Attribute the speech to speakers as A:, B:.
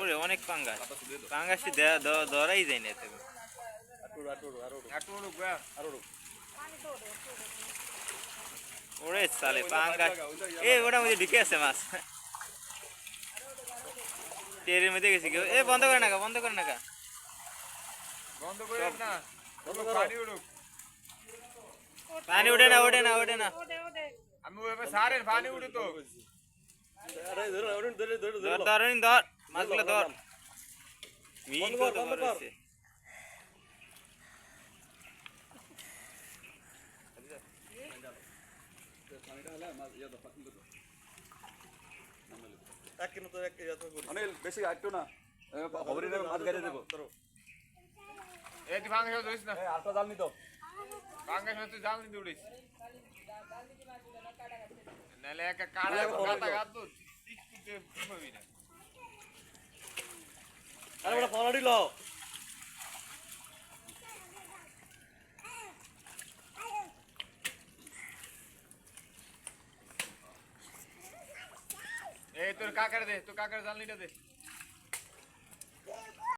A: ওরে অনেক পাঙ্গাস। পাঙ্গাসটি ধরাই যায় না এতে। ওরে সালে পাঙ্গাস। এ ওটা মধ্যে ঢুকে আছে মাছ। টেরের মধ্যে গেছে কেউ। এ বন্ধ করে নাকা বন্ধ করে নাকা।
B: বন্ধ করে না। পানি
A: ওঠে না ওঠে না ওঠে না।
B: আমি সারেন পানি উড়ে তো
A: ধর ধর ধর মাছগুলো ধর মিল কত বড় হয়েছে
C: অনিল বেশি আটটো না খবরই নেবে মাছ গাড়ি দেবো
B: তুই ভাঙা ধরিস না
C: আটটা জাল নিত।
B: ভাঙা সময় তুই জাল নিতে উড়িস নাহলে একটা কাড়া গাতা গাত তো। টিকটিকে ঘুমাবি না।
C: আরে বড় ফোন দিল
B: এই তোর কাকারে দে তোর কাকারে জাল নিটা দে।